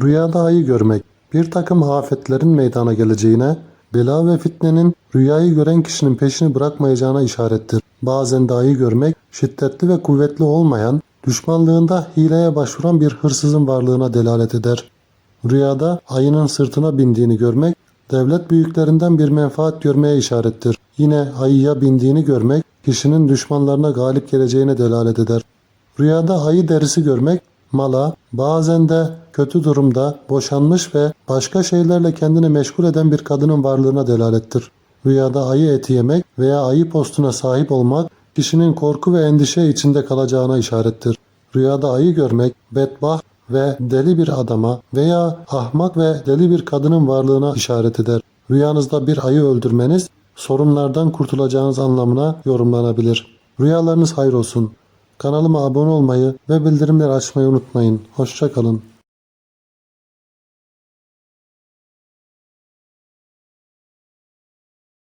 Rüyada ayı görmek bir takım afetlerin meydana geleceğine, bela ve fitnenin rüyayı gören kişinin peşini bırakmayacağına işarettir. Bazen de ayı görmek şiddetli ve kuvvetli olmayan, düşmanlığında hileye başvuran bir hırsızın varlığına delalet eder. Rüyada ayının sırtına bindiğini görmek, devlet büyüklerinden bir menfaat görmeye işarettir. Yine ayıya bindiğini görmek, kişinin düşmanlarına galip geleceğine delalet eder. Rüyada ayı derisi görmek, mala, bazen de kötü durumda, boşanmış ve başka şeylerle kendini meşgul eden bir kadının varlığına delalettir. Rüyada ayı eti yemek veya ayı postuna sahip olmak, kişinin korku ve endişe içinde kalacağına işarettir. Rüyada ayı görmek, bedbaht ve deli bir adama veya ahmak ve deli bir kadının varlığına işaret eder. Rüyanızda bir ayı öldürmeniz sorunlardan kurtulacağınız anlamına yorumlanabilir. Rüyalarınız hayır olsun. Kanalıma abone olmayı ve bildirimleri açmayı unutmayın. Hoşçakalın.